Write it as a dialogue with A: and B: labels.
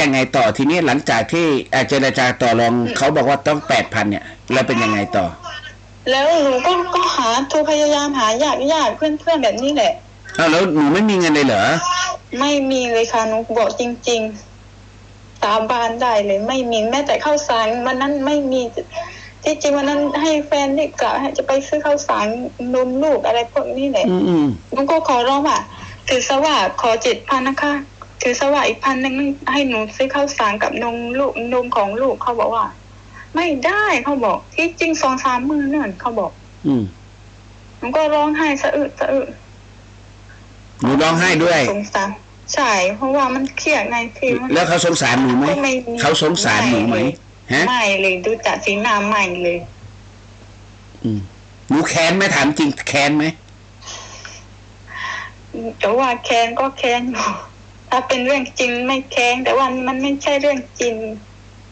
A: ยังไงต่อทีนี้หลังจากที่เอ่อเจรจาต่อรองเขาบอกว่าต้องแปดพันเนี่ยแล้วเป็นยังไงต่อ
B: แล้วหนูก็ก็หาโทรพยายามหาญาติญาติเพื่อนเพื่อนๆแบบนี้แหละ
A: เอาแล้วหนูไม่มีเงินเลยเหรอ
B: ไม่มีเลยค่ะหนูบอกจริงๆสาบานได้เลย ไม่มีแม้แต่ข้าวสารวันนั้นไม่มีที่จริงวันนั้นให้แฟนนี่กะให้จะไปซื้อข้าวสารนมลูกอะไรพวกนี้แหละ
A: อืมอืม
B: หนูก็ขอร้องว่าถือสว่าขอเจ็ดพันนะคะ ถือสว่าอีกพันหนึ่งให้หนูซื้อข้าวสารกับนมลูกนมของลูกเขาบอกว่า ไม่ได้เขาบอก ที่จริงสองสามมือนั่นเขาบอก
A: อืม
B: หนูก็ร้องไห้สะอึกสะอึก
A: หนูร้องไห้ด้วย
B: สงสารใช่เพราะว่ามันเครียดไงพี่มัน
A: แล้วเขาสงสารหนูไหม
B: ก็ไม่มี
A: เขาสงสารหนูไหมฮะ
B: ไม่เลยดูจากสีหน้าใหม่เลย
A: อืมหนูแค้นไหมถามจริงแค้นไหม
B: แต่ว่าแค้นก็แค้นอยู่ ถ้าเป็นเรื่องจริงไม่แค้งแต่ว่ามันไม่ใช่เรื่องจริง